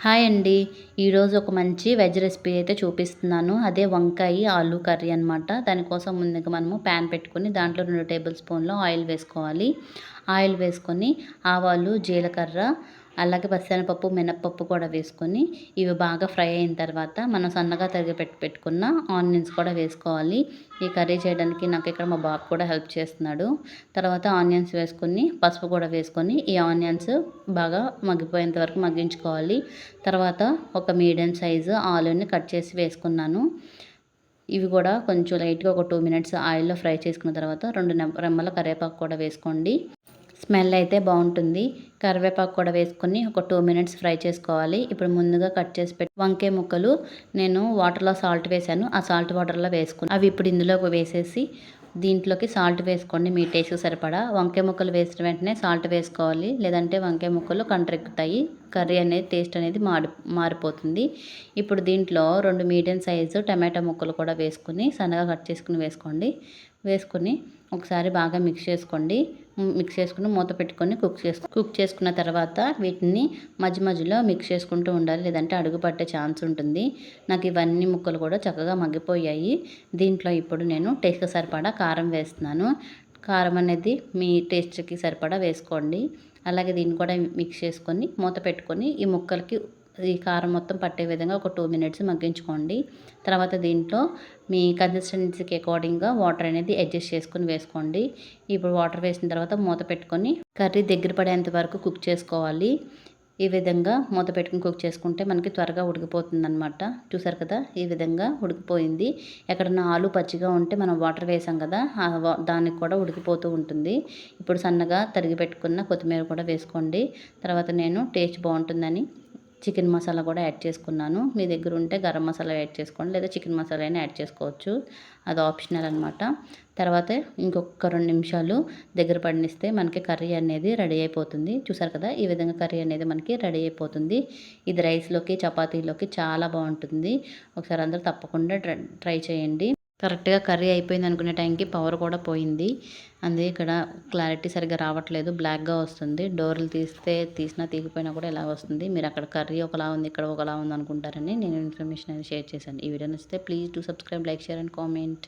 Hi అండి. ఈరోజు ఒక మంచి వెజ్ రెసిపీ అయితే చూపిస్తున్నాను. అదే వంకాయ ఆలు కర్రీ అనమాట దానికోసం ముందుగా మనము ప్యాన్ పెట్టుకొని దాంట్లో రెండు టేబుల్ స్పూన్లు ఆయిల్ వేసుకోవాలి. ఆయిల్ వేసుకొని ఆవాలు జీలకర్ర అలాగే పచ్చిశనగపప్పు మినప్పప్పు కూడా వేసుకొని ఇవి బాగా ఫ్రై అయిన తర్వాత మనం సన్నగా తరిగి పెట్టి పెట్టుకున్న ఆనియన్స్ కూడా వేసుకోవాలి. ఈ కర్రీ చేయడానికి నాకు ఇక్కడ మా బాబు కూడా హెల్ప్ చేస్తున్నాడు. తర్వాత ఆనియన్స్ వేసుకొని పసుపు కూడా వేసుకొని ఈ ఆనియన్స్ బాగా మగ్గిపోయేంత వరకు మగ్గించుకోవాలి. తర్వాత ఒక మీడియం సైజు ఆలుని కట్ చేసి వేసుకున్నాను. ఇవి కూడా కొంచెం లైట్గా ఒక టూ మినిట్స్ ఆయిల్లో ఫ్రై చేసుకున్న తర్వాత రెండు రెమ్మల కరివేపాకు కూడా వేసుకోండి. స్మెల్ అయితే బాగుంటుంది. కరివేపాకు కూడా వేసుకొని ఒక టూ మినిట్స్ ఫ్రై చేసుకోవాలి. ఇప్పుడు ముందుగా కట్ చేసి పెట్టి వంకాయ ముక్కలు నేను వాటర్లో సాల్ట్ వేసాను. ఆ సాల్ట్ వాటర్లో వేసుకుని అవి ఇప్పుడు ఇందులో వేసేసి దీంట్లోకి సాల్ట్ వేసుకోండి. మీ టేస్ట్కి సరిపడా. వంకాయ ముక్కలు వేసిన వెంటనే సాల్ట్ వేసుకోవాలి. లేదంటే వంకాయ ముక్కలు కంట్రెక్కుతాయి. కర్రీ అనేది టేస్ట్ అనేది మారి మారిపోతుంది. ఇప్పుడు దీంట్లో రెండు మీడియం సైజు టమాటా ముక్కలు కూడా వేసుకుని సన్నగా కట్ చేసుకుని వేసుకోండి. వేసుకొని ఒకసారి బాగా మిక్స్ చేసుకోండి. మిక్స్ చేసుకుని మూత పెట్టుకొని కుక్ చేసు కుక్ చేసుకున్న తర్వాత వీటిని మధ్య మధ్యలో మిక్స్ చేసుకుంటూ ఉండాలి. లేదంటే అడుగు పట్టే ఛాన్స్ ఉంటుంది. నాకు ఇవన్నీ ముక్కలు కూడా చక్కగా మగ్గిపోయాయి. దీంట్లో ఇప్పుడు నేను టేస్ట్ సరిపడా కారం వేస్తున్నాను. కారం అనేది మీ టేస్ట్కి సరిపడా వేసుకోండి. అలాగే దీన్ని కూడా మిక్స్ చేసుకొని మూత పెట్టుకొని ఈ ముక్కలకి ఈ కారం మొత్తం పట్టే విధంగా ఒక టూ మినిట్స్ మగ్గించుకోండి. తర్వాత దీంట్లో మీ కన్సిస్టెన్సీకి అకార్డింగ్గా వాటర్ అనేది అడ్జస్ట్ చేసుకుని వేసుకోండి. ఇప్పుడు వాటర్ వేసిన తర్వాత మూత పెట్టుకొని కర్రీ దగ్గర పడేంత వరకు కుక్ చేసుకోవాలి. ఈ విధంగా మూత పెట్టుకుని కుక్ చేసుకుంటే మనకి త్వరగా ఉడికిపోతుంది అనమాట చూసారు కదా ఈ విధంగా ఉడికిపోయింది. ఎక్కడన్నా ఆలు పచ్చిగా ఉంటే మనం వాటర్ వేసాం కదా దానికి కూడా ఉడికిపోతూ ఉంటుంది. ఇప్పుడు సన్నగా తరిగి పెట్టుకున్న కొత్తిమీర కూడా వేసుకోండి. తర్వాత నేను టేస్ట్ బాగుంటుందని చికెన్ మసాలా కూడా యాడ్ చేసుకున్నాను. మీ దగ్గర ఉంటే గరం మసాలా యాడ్ చేసుకోండి లేదా చికెన్ మసాలా అయినా యాడ్ చేసుకోవచ్చు. అది ఆప్షనల్ అనమాట తర్వాత ఇంకొక రెండు నిమిషాలు దగ్గర పడినిస్తే మనకి కర్రీ అనేది రెడీ అయిపోతుంది. చూసారు కదా ఈ విధంగా కర్రీ అనేది మనకి రెడీ అయిపోతుంది. ఇది రైస్లోకి చపాతీలోకి చాలా బాగుంటుంది. ఒకసారి అందరూ తప్పకుండా ట్రై చేయండి. కరెక్ట్గా కర్రీ అయిపోయింది అనుకునే టైంకి పవర్ కూడా పోయింది. అందుకే ఇక్కడ క్లారిటీ సరిగ్గా రావట్లేదు. బ్లాక్గా వస్తుంది. డోర్లు తీస్తే తీసినా తీగిపోయినా కూడా ఇలా వస్తుంది. మీరు అక్కడ కర్రీ ఒకలా ఉంది ఇక్కడ ఒకలా ఉంది అనుకుంటారని నేను ఇన్ఫర్మేషన్ అనేది షేర్ చేశాను. ఈ వీడియో నచ్చితే please to subscribe like share and comment.